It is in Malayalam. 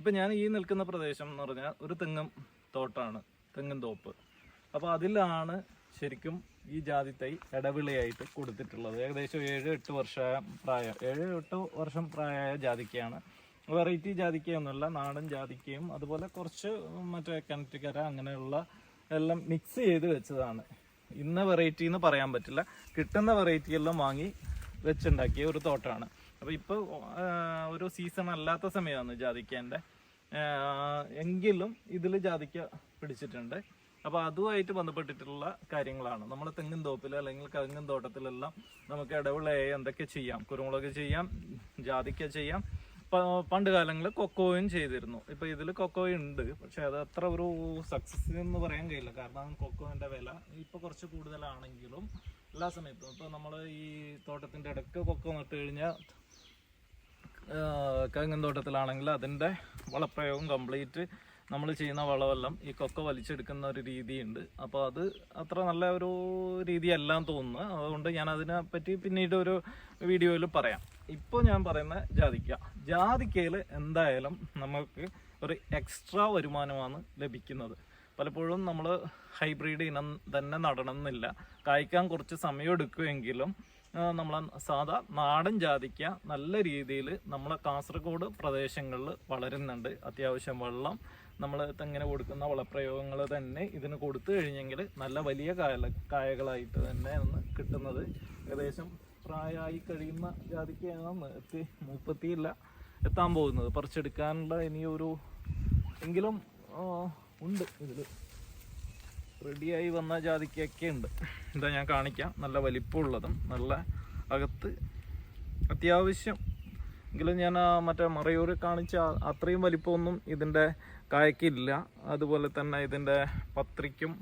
ഇപ്പം ഞാൻ ഈ നിൽക്കുന്ന പ്രദേശം എന്ന് പറഞ്ഞാൽ ഒരു തെങ്ങും തോട്ടാണ് തെങ്ങും തോപ്പ്. അപ്പോൾ അതിലാണ് ശരിക്കും ഈ ജാതി തൈ ഇടവിളയായിട്ട് കൊടുത്തിട്ടുള്ളത്. ഏകദേശം ഏഴ് എട്ട് വർഷ പ്രായം ഏഴ് എട്ട് വർഷം പ്രായമായ ജാതിക്കയാണ്. വെറൈറ്റി ജാതിക്കയൊന്നുമല്ല നാടൻ ജാതിക്കയും അതുപോലെ കുറച്ച് മറ്റേ കിണറ്റുകര അങ്ങനെയുള്ള എല്ലാം മിക്സ് ചെയ്ത് വെച്ചതാണ്. ഇന്ന വെറൈറ്റി എന്ന് പറയാൻ പറ്റില്ല. കിട്ടുന്ന വെറൈറ്റി എല്ലാം വാങ്ങി വെച്ചുണ്ടാക്കിയ ഒരു തോട്ടമാണ് അപ്പോൾ ഇപ്പോൾ ഒരു സീസൺ അല്ലാത്ത സമയമാണ് ജാതിക്കേന്റെ. എങ്കിലും ഇതിൽ ജാതിക്ക പിടിച്ചിട്ടുണ്ട്. അപ്പോൾ അതുമായിട്ട് ബന്ധപ്പെട്ടിട്ടുള്ള കാര്യങ്ങളാണ്. നമ്മൾ തെങ്ങിൻ തോപ്പിൽ അല്ലെങ്കിൽ കങ്ങൻ തോട്ടത്തിലെല്ലാം നമുക്ക് ഇടവിളയായി എന്തൊക്കെ ചെയ്യാം. കുരുമുളക് ചെയ്യാം ജാതിക്ക ചെയ്യാം. പണ്ട് കാലങ്ങളിൽ കൊക്കോയും ചെയ്തിരുന്നു. ഇപ്പൊ ഇതിൽ കൊക്കോ ഉണ്ട്. പക്ഷെ അത് അത്ര ഒരു സക്സസ് എന്ന് പറയാൻ കഴിയില്ല. കാരണം കൊക്കോന്റെ വില ഇപ്പൊ കുറച്ച് കൂടുതലാണെങ്കിലും എല്ലാ സമയത്തും. ഇപ്പൊ നമ്മൾ ഈ തോട്ടത്തിന്റെ ഇടയ്ക്ക് കൊക്കോ നട്ട് കഴിഞ്ഞാൽ കങ്ങൻ തോട്ടത്തിലാണെങ്കിൽ അതിന്റെ വളപ്രയോഗം കംപ്ലീറ്റ് നമ്മൾ ചെയ്യുന്ന വളമെല്ലാം ഈ കൊക്ക വലിച്ചെടുക്കുന്ന ഒരു രീതിയുണ്ട്. അപ്പോൾ അത് അത്ര നല്ല ഒരു രീതിയല്ല എന്ന് തോന്നുന്നു. അതുകൊണ്ട് ഞാൻ അതിനെ പറ്റി പിന്നീട് ഒരു വീഡിയോയിൽ പറയാം. ഇപ്പോൾ ഞാൻ പറയുന്ന ജാതിക്ക. ജാതിക്കയിൽ എന്തായാലും നമുക്ക് ഒരു എക്സ്ട്രാ വരുമാനമാണ് ലഭിക്കുന്നത്. പലപ്പോഴും നമ്മൾ ഹൈബ്രിഡ് ഇനം തന്നെ നടണമെന്നില്ല. കായ്ക്കാൻ കുറച്ച് സമയം എടുക്കുമെങ്കിലും നമ്മൾ സാധാ നാടൻ ജാതിക്ക നല്ല രീതിയിൽ നമ്മളെ കാസർഗോഡ് പ്രദേശങ്ങളിൽ വളരുന്നുണ്ട്. അത്യാവശ്യം വെള്ളം നമ്മൾ തെങ്ങിന് കൊടുക്കുന്ന വളപ്രയോഗങ്ങൾ തന്നെ ഇതിന് കൊടുത്തു കഴിഞ്ഞെങ്കിൽ നല്ല വലിയ കായ കായകളായിട്ട് തന്നെ ഒന്ന് കിട്ടുന്നത്. ഏകദേശം പ്രായമായി കഴിയുന്ന ജാതിക്കയാണ് എത്തി മുപ്പത്തിയില്ല എത്താൻ പോകുന്നത്. പറിച്ചെടുക്കാനുള്ള ഇനിയൊരു എങ്കിലും ഉണ്ട് ഇതിൽ റെഡിയായി വന്ന ജാതിക്കൊക്കെ ഉണ്ട്. ഇതാ ഞാൻ കാണിക്കാം. നല്ല വലിപ്പമുള്ളതും നല്ല അകത്ത് അത്യാവശ്യം. എങ്കിലും ഞാൻ മറ്റേ മറയൂർ കാണിച്ച അത്രയും വലിപ്പമൊന്നും ഇതിന്റെ കായ്ക്കില്ല. അതുപോലെ തന്നെ ഇതിന്റെ പത്രിക്കും